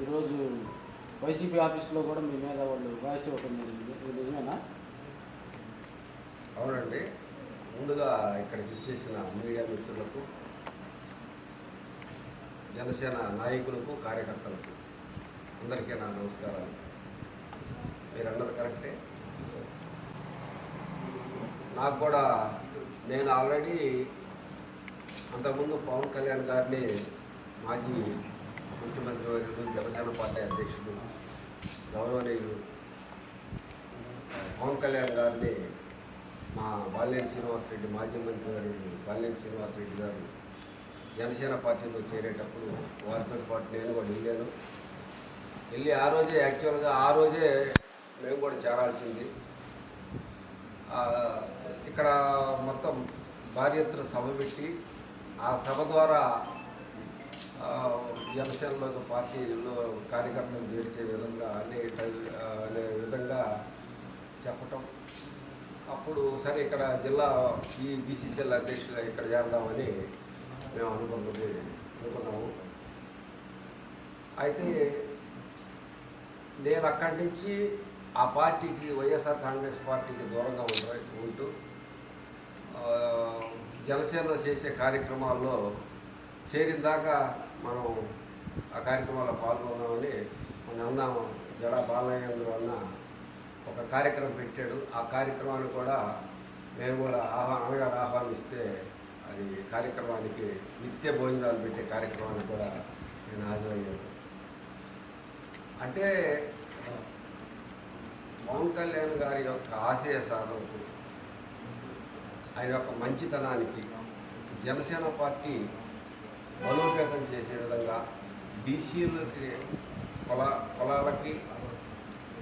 ఈరోజు వైసీపీ ఆఫీస్లో కూడా మీ మీద వాళ్ళు వాయిస్ ఇవ్వటం జరిగింది. ఇది నిజమేనా? అవునండి. ముందుగా ఇక్కడికి ఇచ్చేసిన మీడియా మిత్రులకు జనసేన నాయకులకు కార్యకర్తలకు అందరికీ నా నమస్కారాలు. మీరు అన్నది కరెక్టే. నాకు కూడా నేను ఆల్రెడీ అంతకుముందు పవన్ కళ్యాణ్ గారిని మాజీ ముఖ్యమంత్రి వర్యులు జనసేన పార్టీ అధ్యక్షుడు గౌరవనీయులు పవన్ కళ్యాణ్ గారిని మా బాలినేని శ్రీనివాసరెడ్డి మాజీ మంత్రి వర్యులు బాలినేని శ్రీనివాసరెడ్డి గారు జనసేన పార్టీలో చేరేటప్పుడు వారితో పాటు నేను కూడా వెళ్ళాను. వెళ్ళి ఆ రోజే యాక్చువల్గా ఆ రోజే మేము కూడా చేరాల్సింది. ఇక్కడ మొత్తం భారీ ఎత్తున సభ పెట్టి ఆ సభ ద్వారా జనసేనలో పార్టీలో కార్యకర్తలు చేర్చే విధంగా అనే అనే విధంగా చెప్పటం. అప్పుడు సరే ఇక్కడ జిల్లా ఈ బీసీసీఎల్ అధ్యక్షులు ఇక్కడ చేరదామని మేము అనుకున్నది అనుకున్నాము. అయితే నేను అక్కడి నుంచి ఆ పార్టీకి వైఎస్ఆర్ కాంగ్రెస్ పార్టీకి దూరంగా ఉంట ఉంటూ జనసేన చేసే కార్యక్రమాల్లో చేరిన దాకా మనం ఆ కార్యక్రమాల్లో పాల్గొన్నామని మన అన్న జడ బాలయ్యంద్ర అన్న ఒక కార్యక్రమం పెట్టాడు. ఆ కార్యక్రమాన్ని కూడా నేను కూడా ఆహ్వా అన్నగారు ఆహ్వానిస్తే అది కార్యక్రమానికి నిత్య భోజనాలు పెట్టే కార్యక్రమానికి కూడా నేను హాజరయ్యాను. అంటే పవన్ కళ్యాణ్ గారి యొక్క ఆశయ సాధనకు ఆయన యొక్క మంచితనానికి జనసేన పార్టీ బలోపేతం చేసే విధంగా బీసీలకి కుల కులాలకి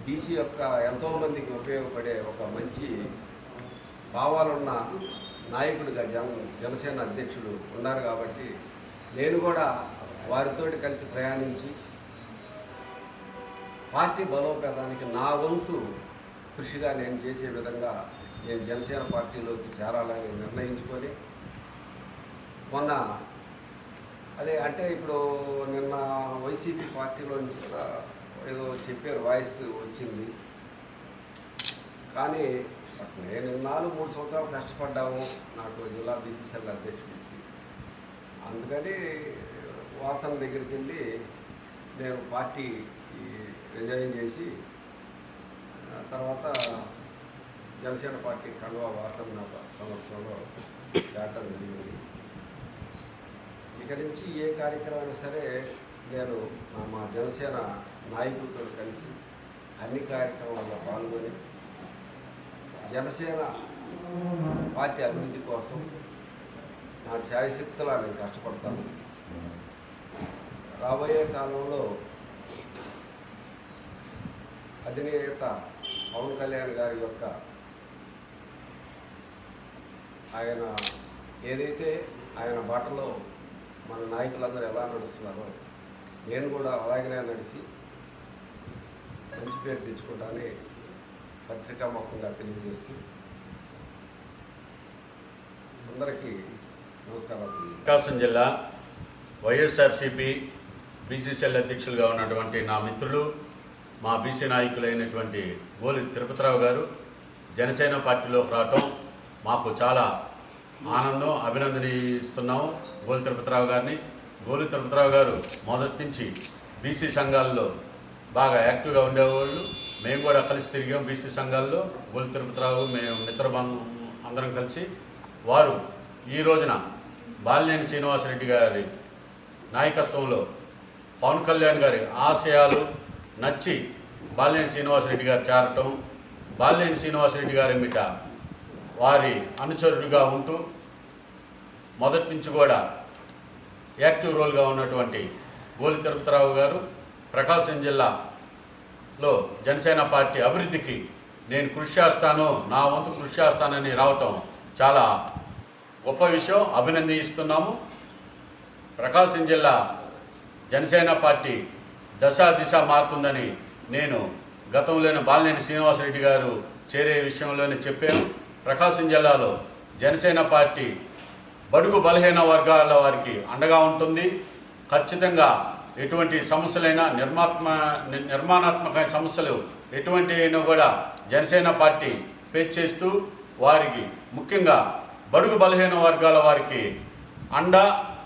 బీసీ యొక్క ఎంతోమందికి ఉపయోగపడే ఒక మంచి భావాలున్న నాయకుడిగా జన జనసేన అధ్యక్షుడు ఉన్నారు కాబట్టి నేను కూడా వారితో కలిసి ప్రయాణించి పార్టీ బలోపేతానికి నా వంతు కృషిగా నేను చేసే విధంగా నేను జనసేన పార్టీలోకి చేరాలని నిర్ణయించుకొని మొన్న అదే అంటే ఇప్పుడు నిన్న వైసీపీ పార్టీలో నుంచి కూడా ఏదో చెప్పారు వాయిస్ వచ్చింది. కానీ నేను నాలుగు మూడు సంవత్సరాలు కష్టపడ్డాము నాకు జిల్లా బీసీసీఎల్ అధ్యక్షుడు ఇచ్చి. అందుకని వాసన దగ్గరికి వెళ్ళి నేను పార్టీ రిజైన్ చేసి తర్వాత జనసేన పార్టీ కండువా వాసన సంవత్సరంలో చేరటం జరిగింది. ఇక నుంచి ఏ కార్యక్రమం అయినా సరే నేను మా జనసేన నాయకులతో కలిసి అన్ని కార్యక్రమాల్లో పాల్గొని జనసేన పార్టీ అభివృద్ధి కోసం నా ఛాయశక్తులా నేను కష్టపడతాను. రాబోయే కాలంలో అధినేత పవన్ కళ్యాణ్ గారి యొక్క ఆయన ఏదైతే ఆయన బాటలో మన నాయకులందరూ ఎలా నడుస్తున్నారో నేను కూడా అలాగనే నడిచి మంచి పేరు తెచ్చుకుంటానని పత్రికాముఖంగా తెలియజేస్తూ అందరికీ నమస్కారాలు. ప్రకాశం జిల్లా వైఎస్ఆర్సిపి బీసీసీఎల్ అధ్యక్షులుగా ఉన్నటువంటి నా మిత్రులు మా బీసీ నాయకులైనటువంటి గోలి తిరుపతిరావు గారు జనసేన పార్టీలోకి రావటం మాకు చాలా ఆనందం అభినందనిస్తున్నాము గోలి తిరుపతిరావు గారిని. గోలి తిరుపతిరావు గారు మొదటి నుంచి బీసీ సంఘాల్లో బాగా యాక్టివ్గా ఉండేవాళ్ళు. మేము కూడా కలిసి తిరిగాం బీసీ సంఘాల్లో. గోలి తిరుపతిరావు మేము మిత్రబంధం అందరం కలిసి. వారు ఈ రోజున బాలినేని శ్రీనివాసరెడ్డి గారి నాయకత్వంలో పవన్ కళ్యాణ్ గారి ఆశయాలు నచ్చి బాలినేని శ్రీనివాసరెడ్డి గారు చేరటం బాలినేని శ్రీనివాసరెడ్డి గారి మిట వారి అనుచరుడిగా ఉంటూ మొదటి నుంచి కూడా యాక్టివ్ రోల్గా ఉన్నటువంటి బోలి తిరుపతిరావు గారు ప్రకాశం జిల్లాలో జనసేన పార్టీ అభివృద్ధికి నేను కృషి చేస్తాను నా వంతు కృషి చేస్తానని రావటం చాలా గొప్ప విషయం. అభినందిస్తున్నాము. ప్రకాశం జిల్లా జనసేన పార్టీ దశ దిశ మారుతుందని నేను గతంలోనే బాలినేని శ్రీనివాసరెడ్డి గారు చేరే విషయంలోనే చెప్పాను. ప్రకాశం జిల్లాలో జనసేన పార్టీ బడుగు బలహీన వర్గాల వారికి అండగా ఉంటుంది. ఖచ్చితంగా ఎటువంటి సమస్యలైనా నిర్మాత్మ నిర్మాణాత్మక సమస్యలు ఎటువంటి అయినా కూడా జనసేన పార్టీ ఫేస్ చేస్తూ వారికి ముఖ్యంగా బడుగు బలహీన వర్గాల వారికి అండ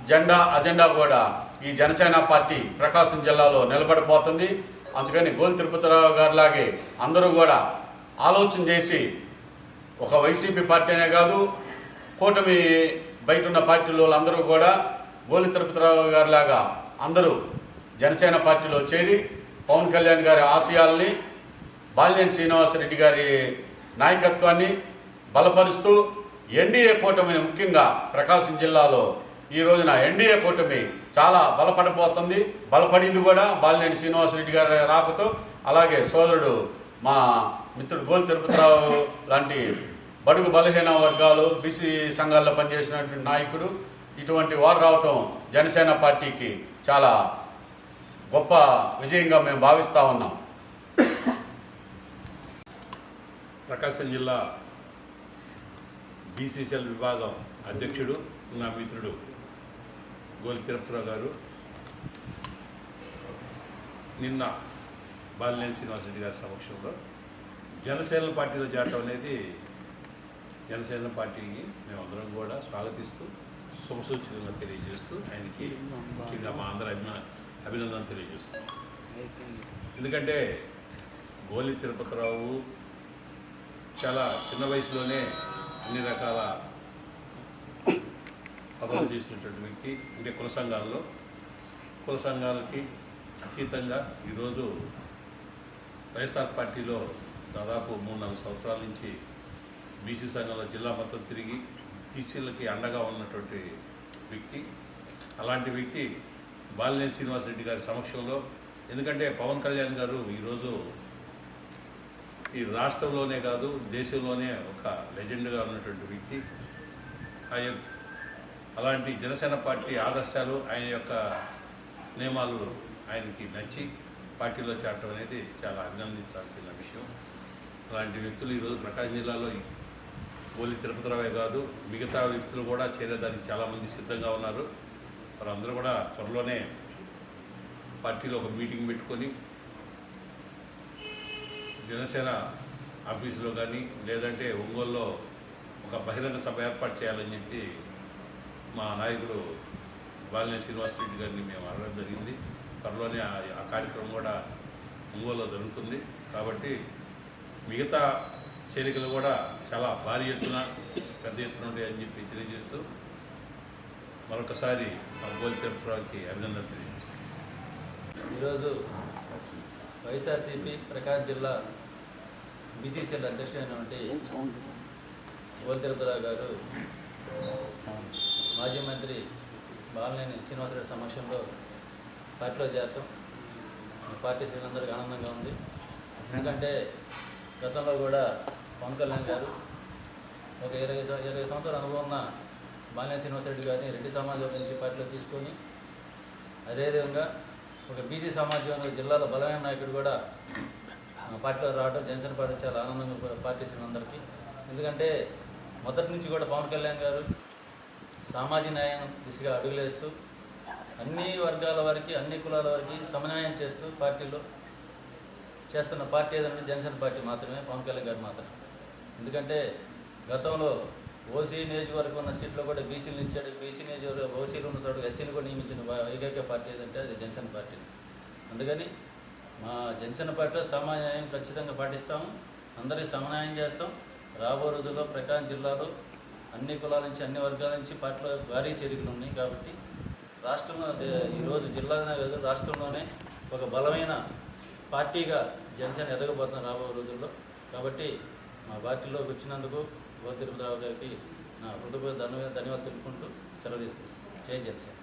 జెండా అజెండా కూడా ఈ జనసేన పార్టీ ప్రకాశం జిల్లాలో నిలబడిపోతుంది. అందుకని గోల్ తిరుపతిరావు గారిలాగే అందరూ కూడా ఆలోచన చేసి ఒక వైసీపీ పార్టీ అనే కాదు కూటమి బయట ఉన్న పార్టీల వాళ్ళందరూ కూడా గోలి తిరుపతిరావు గారిలాగా అందరూ జనసేన పార్టీలో చేరి పవన్ కళ్యాణ్ గారి ఆశయాల్ని బాలినేని శ్రీనివాసరెడ్డి గారి నాయకత్వాన్ని బలపరుస్తూ ఎన్డీఏ కూటమిని ముఖ్యంగా ప్రకాశం జిల్లాలో ఈ రోజున ఎన్డీఏ కూటమి చాలా బలపడిపోతుంది. బలపడింది కూడా బాలినేని శ్రీనివాసరెడ్డి గారి రాకతో అలాగే సోదరుడు మా మిత్రుడు గోల్ తిరుపతిరావు లాంటి బడుగు బలహీన వర్గాలు బీసీ సంఘాల్లో పనిచేసినటువంటి నాయకుడు ఇటువంటి వారు రావటం జనసేన పార్టీకి చాలా గొప్ప విజయంగా మేము భావిస్తూ ఉన్నాం. ప్రకాశం జిల్లా బీసీసీఎల్ విభాగం అధ్యక్షుడు నా మిత్రుడు గోలి తిరుపతిరావు గారు. నిన్న బాలినేని శ్రీనివాసరెడ్డి గారి సమక్షంలో జనసేన పార్టీలో చేరటం అనేది జనసేన పార్టీని మేమందరం కూడా స్వాగతిస్తూ శుభసూచనగా తెలియజేస్తూ ఆయనకి ముఖ్యంగా మా అందరి అభిమా అభినందన తెలియజేస్తున్నాం ఎందుకంటే గోలి తిరుపతిరావు చాలా చిన్న వయసులోనే అన్ని రకాల పదవులు చేసినటువంటి వ్యక్తి. అంటే కుల సంఘాల్లో కుల సంఘాలకి అతీతంగా ఈరోజు వైఎస్ఆర్ పార్టీలో దాదాపు మూడు నాలుగు సంవత్సరాల నుంచి బీసీ సంఘంలో జిల్లా మొత్తం తిరిగి బీసీలకి అండగా ఉన్నటువంటి వ్యక్తి. అలాంటి వ్యక్తి బాలినేని శ్రీనివాసరెడ్డి గారి సమక్షంలో ఎందుకంటే పవన్ కళ్యాణ్ గారు ఈరోజు ఈ రాష్ట్రంలోనే కాదు దేశంలోనే ఒక లెజెండ్గా ఉన్నటువంటి వ్యక్తి. ఆ అలాంటి జనసేన పార్టీ ఆదర్శాలు ఆయన యొక్క నియమాలు ఆయనకి నచ్చి పార్టీలో చేరటం అనేది చాలా అభినందించాల్సిన విషయం. అలాంటి వ్యక్తులు ఈరోజు ప్రకాశం జిల్లాలో ఓలి తిరుపతిరావే కాదు మిగతా వ్యక్తులు కూడా చేరేదానికి చాలామంది సిద్ధంగా ఉన్నారు. వారందరూ కూడా త్వరలోనే పార్టీలో ఒక మీటింగ్ పెట్టుకొని జనసేన ఆఫీసులో కానీ లేదంటే ఒంగోలులో ఒక బహిరంగ సభ ఏర్పాటు చేయాలని చెప్పి మా నాయకుడు బాలినే శ్రీనివాసరెడ్డి గారిని మేము అడగడం జరిగింది. త్వరలోనే ఆ ఆ కార్యక్రమం కూడా ఒంగోలులో జరుగుతుంది. కాబట్టి మిగతా చేరికలు కూడా చాలా భారీ ఎత్తున పెద్ద ఎత్తున ఉంటాయని చెప్పి తెలియజేస్తూ మరొకసారి మా గోలి తిరుపతిరావుకి అభినందన తెలియజేస్తాం ఈరోజు వైఎస్ఆర్సీపీ ప్రకాశం జిల్లా బీసీసీఎల్ అధ్యక్షుడైనటువంటి గోల్ తిరుపతిరావు గారు మాజీ మంత్రి బాలనేని శ్రీనివాసరెడ్డి సమక్షంలో పార్టీలో చేరటం. పార్టీ శ్రేణులందరికీ ఆనందంగా ఉంది. ఎందుకంటే గతంలో కూడా పవన్ కళ్యాణ్ గారు ఒక ఇరవై ఇరవై సంవత్సరాల అనుభవం ఉన్న బాలినేని శ్రీనివాసరెడ్డి గారిని రెడ్డి సమాజం నుంచి పార్టీలో తీసుకొని అదేవిధంగా ఒక బీసీ సమాజంలో జిల్లాలో బలమైన నాయకుడు కూడా పార్టీలో రావడం జనసేన పార్టీ చాలా ఆనందంగా పార్టీ అందరికీ. ఎందుకంటే మొదటి నుంచి కూడా పవన్ కళ్యాణ్ గారు సామాజిక న్యాయం దిశగా అడుగులేస్తూ అన్ని వర్గాల వారికి అన్ని కులాల వారికి సమన్వయం చేస్తూ పార్టీలో చేస్తున్న పార్టీ ఏదంటే జనసేన పార్టీ మాత్రమే పవన్ కళ్యాణ్ గారు మాత్రమే. ఎందుకంటే గతంలో ఓసీ నియోజకవర్గం ఉన్న సీట్లో కూడా బీసీలు నిలిచాడు. బీసీ నియోజకవర్గం ఓసీలు ఉన్న చోటు ఎస్సీలు కూడా నియమించిన ఏకైక పార్టీ ఏదంటే అది జనసేన పార్టీ. అందుకని మా జనసేన పార్టీలో సమన్యాయం ఖచ్చితంగా పాటిస్తాము అందరికీ సమన్యాయం చేస్తాం. రాబో రోజుల్లో ప్రకాశం జిల్లాలో అన్ని కులాల నుంచి అన్ని వర్గాల నుంచి పార్టీలో భారీ చేరికలు ఉన్నాయి కాబట్టి రాష్ట్రంలో ఈరోజు జిల్లా కాదు రాష్ట్రంలోనే ఒక బలమైన పార్టీగా జనసేన ఎదగబోతున్న రాబోయే రోజుల్లో. కాబట్టి మా పార్టీలోకి వచ్చినందుకు గోతిరుపతిరావు గారికి నా హృదయ ధన్యవాదాలు తెలుపుకుంటూ సెలవు తీసుకుంటాను జై జనసేన.